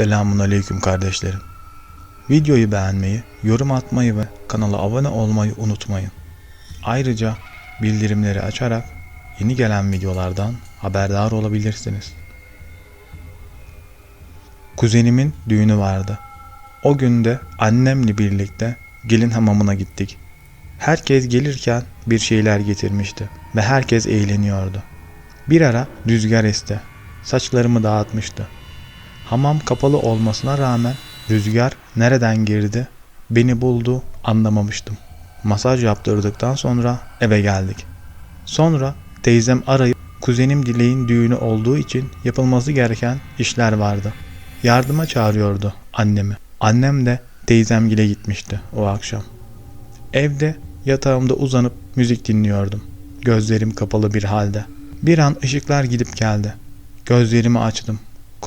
Selamun Aleyküm kardeşlerim. Videoyu beğenmeyi, yorum atmayı ve kanala abone olmayı unutmayın. Ayrıca bildirimleri açarak yeni gelen videolardan haberdar olabilirsiniz. Kuzenimin düğünü vardı. O günde annemle birlikte gelin hamamına gittik. Herkes gelirken bir şeyler getirmişti ve herkes eğleniyordu. Bir ara rüzgar esti. Saçlarımı dağıtmıştı. Hamam kapalı olmasına rağmen rüzgar nereden girdi beni buldu anlamamıştım. Masaj yaptırdıktan sonra eve geldik. Sonra teyzem arayıp kuzenim Dilek'in düğünü olduğu için yapılması gereken işler vardı. Yardıma çağırıyordu annemi. Annem de teyzemgile gitmişti o akşam. Evde yatağımda uzanıp müzik dinliyordum. Gözlerim kapalı bir halde. Bir an ışıklar gidip geldi. Gözlerimi açtım.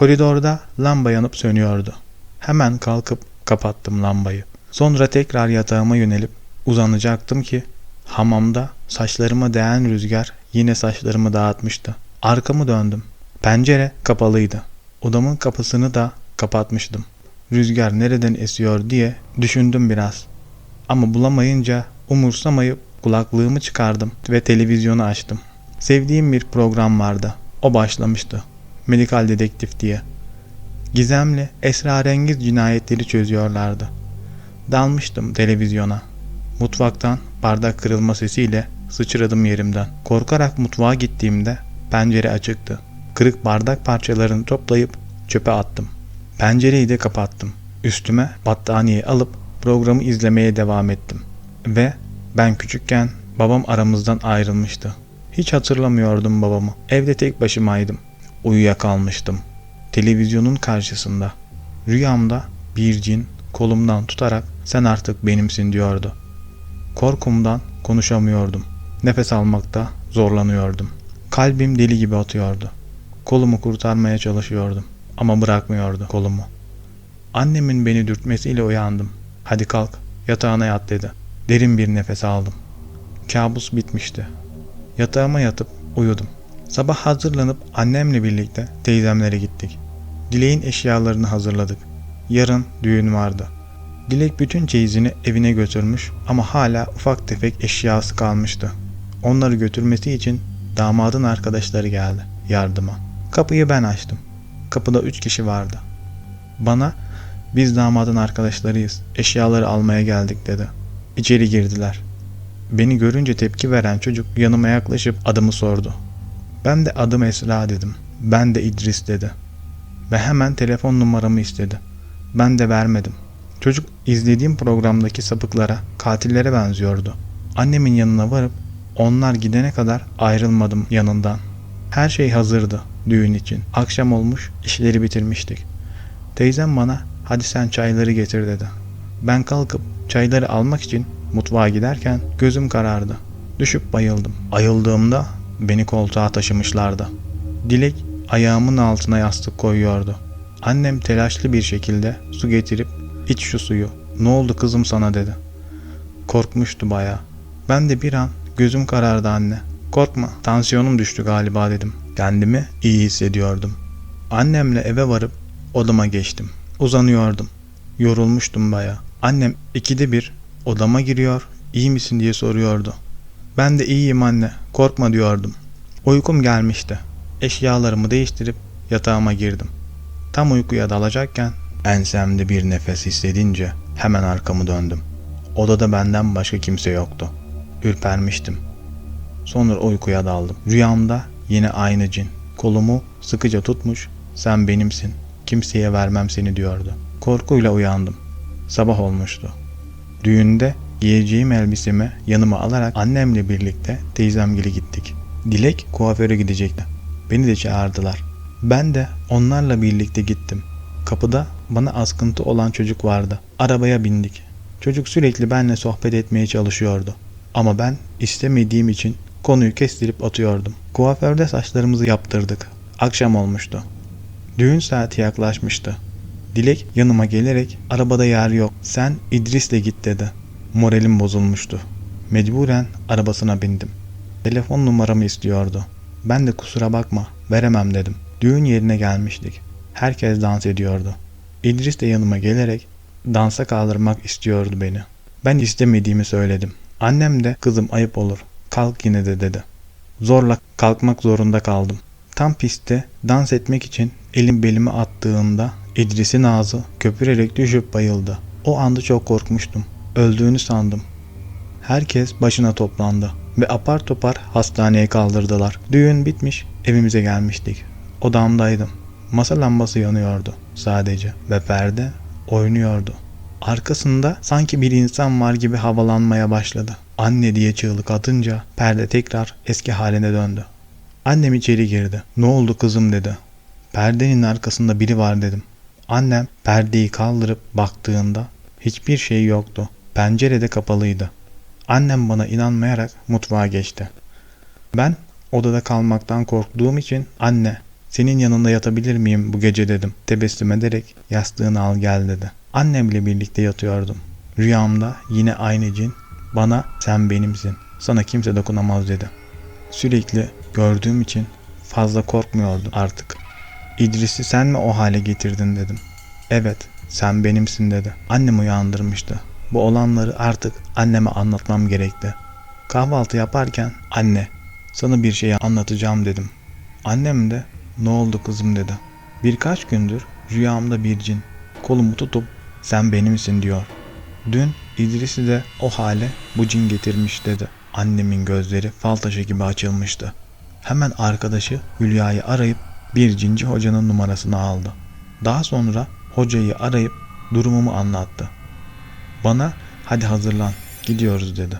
Koridorda lamba yanıp sönüyordu. Hemen kalkıp kapattım lambayı. Sonra tekrar yatağıma yönelip uzanacaktım ki hamamda saçlarıma değen rüzgar yine saçlarımı dağıtmıştı. Arkamı döndüm. Pencere kapalıydı. Odamın kapısını da kapatmıştım. Rüzgar nereden esiyor diye düşündüm biraz. Ama bulamayınca umursamayıp kulaklığımı çıkardım ve televizyonu açtım. Sevdiğim bir program vardı. O başlamıştı. Medikal Dedektif diye. Gizemli, esrarengiz cinayetleri çözüyorlardı. Dalmıştım televizyona. Mutfaktan bardak kırılma sesiyle sıçradım yerimden. Korkarak mutfağa gittiğimde pencere açıktı. Kırık bardak parçalarını toplayıp çöpe attım. Pencereyi de kapattım. Üstüme battaniye alıp programı izlemeye devam ettim. Ve ben küçükken babam aramızdan ayrılmıştı. Hiç hatırlamıyordum babamı. Evde tek başımaydım. Uyuyakalmıştım. Televizyonun karşısında. Rüyamda bir cin kolumdan tutarak sen artık benimsin diyordu. Korkumdan konuşamıyordum. Nefes almakta zorlanıyordum. Kalbim deli gibi atıyordu. Kolumu kurtarmaya çalışıyordum ama bırakmıyordu kolumu. Annemin beni dürtmesiyle uyandım. Hadi kalk, yatağına yat dedi. Derin bir nefes aldım. Kabus bitmişti. Yatağıma yatıp uyudum. Sabah hazırlanıp annemle birlikte teyzemlere gittik. Dilek'in eşyalarını hazırladık. Yarın düğün vardı. Dilek bütün çeyizini evine götürmüş ama hala ufak tefek eşyası kalmıştı. Onları götürmesi için damadın arkadaşları geldi yardıma. Kapıyı ben açtım. Kapıda üç kişi vardı. Bana biz damadın arkadaşlarıyız. Eşyaları almaya geldik dedi. İçeri girdiler. Beni görünce tepki veren çocuk yanıma yaklaşıp adımı sordu. Ben de adım Esra dedim. Ben de İdris dedi. Ve hemen telefon numaramı istedi. Ben de vermedim. Çocuk izlediğim programdaki sapıklara, katillere benziyordu. Annemin yanına varıp onlar gidene kadar ayrılmadım yanından. Her şey hazırdı düğün için. Akşam olmuş, işleri bitirmiştik. Teyzem bana hadi sen çayları getir dedi. Ben kalkıp çayları almak için mutfağa giderken gözüm karardı. Düşüp bayıldım. Ayıldığımda beni koltuğa taşımışlardı. Dilek ayağımın altına yastık koyuyordu. Annem telaşlı bir şekilde su getirip iç şu suyu. Ne oldu kızım sana dedi. Korkmuştu baya. Ben de bir an gözüm karardı anne. Korkma tansiyonum düştü galiba dedim. Kendimi iyi hissediyordum. Annemle eve varıp odama geçtim. Uzanıyordum. Yorulmuştum baya. Annem ikide bir odama giriyor, iyi misin diye soruyordu. Ben de iyiyim anne, korkma diyordum. Uykum gelmişti. Eşyalarımı değiştirip yatağıma girdim. Tam uykuya dalacakken ensemde bir nefes hissedince hemen arkamı döndüm. Odada benden başka kimse yoktu. Ürpermiştim. Sonra uykuya daldım. Rüyamda yine aynı cin. Kolumu sıkıca tutmuş, sen benimsin, kimseye vermem seni diyordu. Korkuyla uyandım. Sabah olmuştu. Düğünde giyeceğim elbisemi yanıma alarak annemle birlikte teyzemgile gittik. Dilek kuaföre gidecekti. Beni de çağırdılar. Ben de onlarla birlikte gittim. Kapıda bana askıntı olan çocuk vardı. Arabaya bindik. Çocuk sürekli benimle sohbet etmeye çalışıyordu. Ama ben istemediğim için konuyu kestirip atıyordum. Kuaförde saçlarımızı yaptırdık. Akşam olmuştu. Düğün saati yaklaşmıştı. Dilek yanıma gelerek arabada yer yok. Sen İdris'le git dedi. Moralim bozulmuştu. Mecburen arabasına bindim. Telefon numaramı istiyordu. Ben de kusura bakma veremem dedim. Düğün yerine gelmiştik. Herkes dans ediyordu. İdris de yanıma gelerek dansa kaldırmak istiyordu beni. Ben istemediğimi söyledim. Annem de kızım ayıp olur. Kalk yine de dedi. Zorla kalkmak zorunda kaldım. Tam pistte dans etmek için elim belime attığında İdris'in ağzı köpürerek düşüp bayıldı. O anda çok korkmuştum. Öldüğünü sandım. Herkes başına toplandı ve apar topar hastaneye kaldırdılar. Düğün bitmiş, evimize gelmiştik. Odamdaydım. Masa lambası yanıyordu sadece ve perde oynuyordu. Arkasında sanki bir insan var gibi havalanmaya başladı. Anne diye çığlık atınca perde tekrar eski haline döndü. Annem içeri girdi. Ne oldu kızım dedi. Perdenin arkasında biri var dedim. Annem perdeyi kaldırıp baktığında hiçbir şey yoktu. Pencere de kapalıydı. Annem bana inanmayarak mutfağa geçti. Ben odada kalmaktan korktuğum için anne senin yanında yatabilir miyim bu gece dedim. Tebessüm ederek yastığını al gel dedi. Annemle birlikte yatıyordum. Rüyamda yine aynı cin bana sen benimsin. Sana kimse dokunamaz dedi. Sürekli gördüğüm için fazla korkmuyordum artık. İdris'i sen mi o hale getirdin dedim. Evet sen benimsin dedi. Annem uyandırmıştı. Bu olanları artık anneme anlatmam gerekti. Kahvaltı yaparken anne sana bir şey anlatacağım dedim. Annem de ne oldu kızım dedi. Birkaç gündür rüyamda bir cin kolumu tutup sen benimsin diyor. Dün İdris'i de o hale bu cin getirmiş dedi. Annemin gözleri fal taşı gibi açılmıştı. Hemen arkadaşı Hülya'yı arayıp bir cinci hocanın numarasını aldı. Daha sonra hocayı arayıp durumumu anlattı. Bana hadi hazırlan gidiyoruz dedi.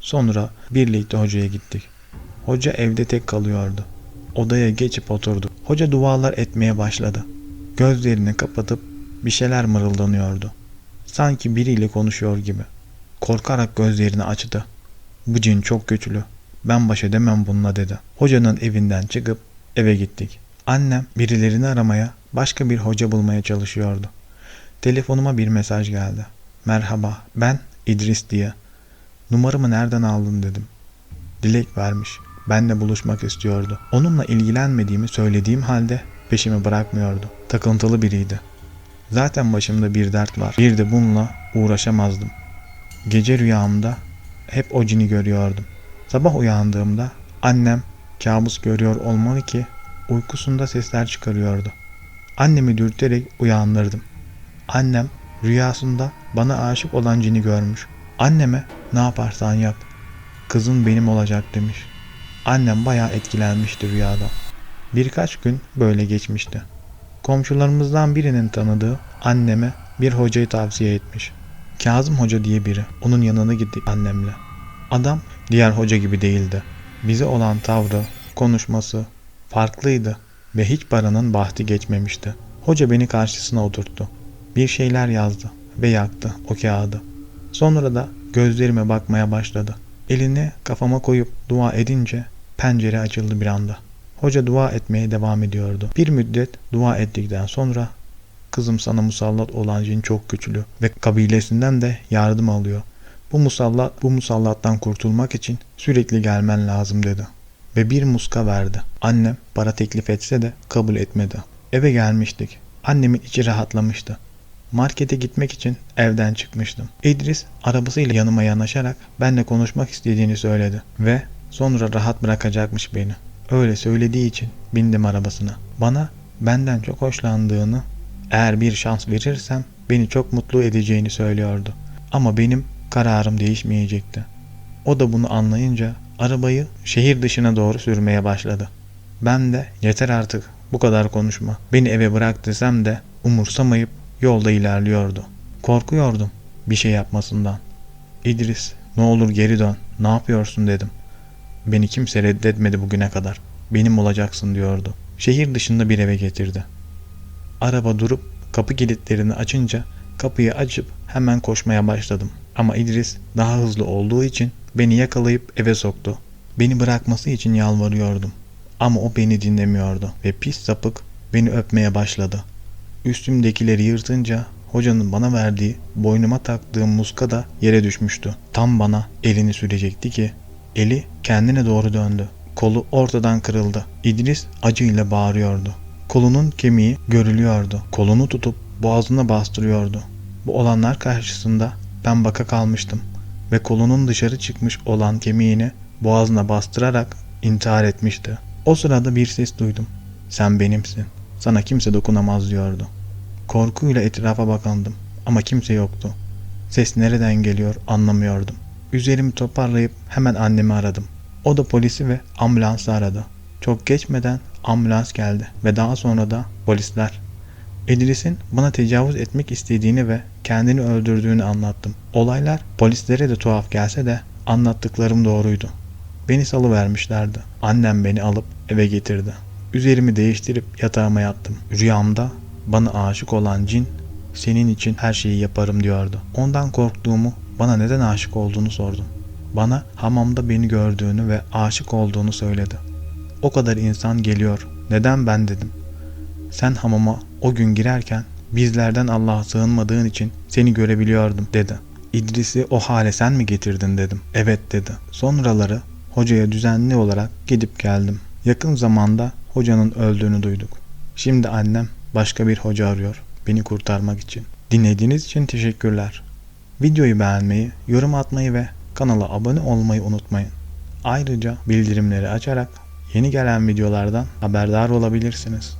Sonra birlikte hocaya gittik. Hoca evde tek kalıyordu. Odaya geçip oturdu. Hoca dualar etmeye başladı. Gözlerini kapatıp bir şeyler mırıldanıyordu. Sanki biriyle konuşuyor gibi. Korkarak gözlerini açtı. Bu cin çok güçlü. Ben baş edemem bununla dedi. Hocanın evinden çıkıp eve gittik. Annem birilerini aramaya, başka bir hoca bulmaya çalışıyordu. Telefonuma bir mesaj geldi. Merhaba, ben İdris diye. Numaramı nereden aldın dedim. Dilek vermiş. Benle buluşmak istiyordu. Onunla ilgilenmediğimi söylediğim halde peşimi bırakmıyordu. Takıntılı biriydi. Zaten başımda bir dert var. Bir de bununla uğraşamazdım. Gece rüyamda hep o cini görüyordum. Sabah uyandığımda annem kabus görüyor olmalı ki uykusunda sesler çıkarıyordu. Annemi dürterek uyandırdım. Annem rüyasında bana aşık olan cini görmüş. Anneme ne yaparsan yap. Kızın benim olacak demiş. Annem bayağı etkilenmişti rüyada. Birkaç gün böyle geçmişti. Komşularımızdan birinin tanıdığı anneme bir hocayı tavsiye etmiş. Kazım Hoca diye biri. Onun yanına gittik annemle. Adam diğer hoca gibi değildi. Bize olan tavrı, konuşması farklıydı ve hiç paranın bahti geçmemişti. Hoca beni karşısına oturttu. Bir şeyler yazdı ve yaktı o kağıdı. Sonra da gözlerime bakmaya başladı. Elini kafama koyup dua edince pencere açıldı bir anda. Hoca dua etmeye devam ediyordu. Bir müddet dua ettikten sonra kızım sana musallat olan cin çok güçlü ve kabilesinden de yardım alıyor. Bu musallat bu musallattan kurtulmak için sürekli gelmen lazım dedi. Ve bir muska verdi. Annem para teklif etse de kabul etmedi. Eve gelmiştik. Annemin içi rahatlamıştı. Markete gitmek için evden çıkmıştım. İdris arabasıyla yanıma yanaşarak benimle konuşmak istediğini söyledi ve sonra rahat bırakacakmış beni. Öyle söylediği için bindim arabasına. Bana benden çok hoşlandığını, eğer bir şans verirsem beni çok mutlu edeceğini söylüyordu. Ama benim kararım değişmeyecekti. O da bunu anlayınca arabayı şehir dışına doğru sürmeye başladı. Ben de yeter artık bu kadar konuşma. Beni eve bırak desem de umursamayıp yolda ilerliyordu. Korkuyordum bir şey yapmasından. İdris ne olur geri dön ne yapıyorsun dedim. Beni kimse reddetmedi bugüne kadar. Benim olacaksın diyordu. Şehir dışında bir eve getirdi. Araba durup kapı kilitlerini açınca kapıyı açıp hemen koşmaya başladım. Ama İdris daha hızlı olduğu için beni yakalayıp eve soktu. Beni bırakması için yalvarıyordum. Ama o beni dinlemiyordu ve pis sapık beni öpmeye başladı. Üstümdekileri yırtınca hocanın bana verdiği boynuma taktığım muska da yere düşmüştü. Tam bana elini sürecekti ki eli kendine doğru döndü. Kolu ortadan kırıldı. İdris acıyla bağırıyordu. Kolunun kemiği görülüyordu. Kolunu tutup boğazına bastırıyordu. Bu olanlar karşısında ben baka kalmıştım ve kolunun dışarı çıkmış olan kemiğini boğazına bastırarak intihar etmişti. O sırada bir ses duydum. Sen benimsin. Sana kimse dokunamaz diyordu. Korkuyla etrafa bakındım ama kimse yoktu. Ses nereden geliyor anlamıyordum. Üzerimi toparlayıp hemen annemi aradım. O da polisi ve ambulansı aradı. Çok geçmeden ambulans geldi ve daha sonra da polisler. İdris'in bana tecavüz etmek istediğini ve kendini öldürdüğünü anlattım. Olaylar polislere de tuhaf gelse de anlattıklarım doğruydu. Beni salıvermişlerdi. Annem beni alıp eve getirdi. Üzerimi değiştirip yatağıma yattım. Rüyamda bana aşık olan cin senin için her şeyi yaparım diyordu. Ondan korktuğumu, bana neden aşık olduğunu sordum. Bana hamamda beni gördüğünü ve aşık olduğunu söyledi. O kadar insan geliyor. Neden ben dedim. Sen hamama o gün girerken bizlerden Allah'a sığınmadığın için seni görebiliyordum dedi. İdris'i o hale sen mi getirdin dedim. Evet dedi. Sonraları hocaya düzenli olarak gidip geldim. Yakın zamanda hocanın öldüğünü duyduk. Şimdi annem başka bir hoca arıyor beni kurtarmak için. Dinlediğiniz için teşekkürler. Videoyu beğenmeyi, yorum atmayı ve kanala abone olmayı unutmayın. Ayrıca bildirimleri açarak yeni gelen videolardan haberdar olabilirsiniz.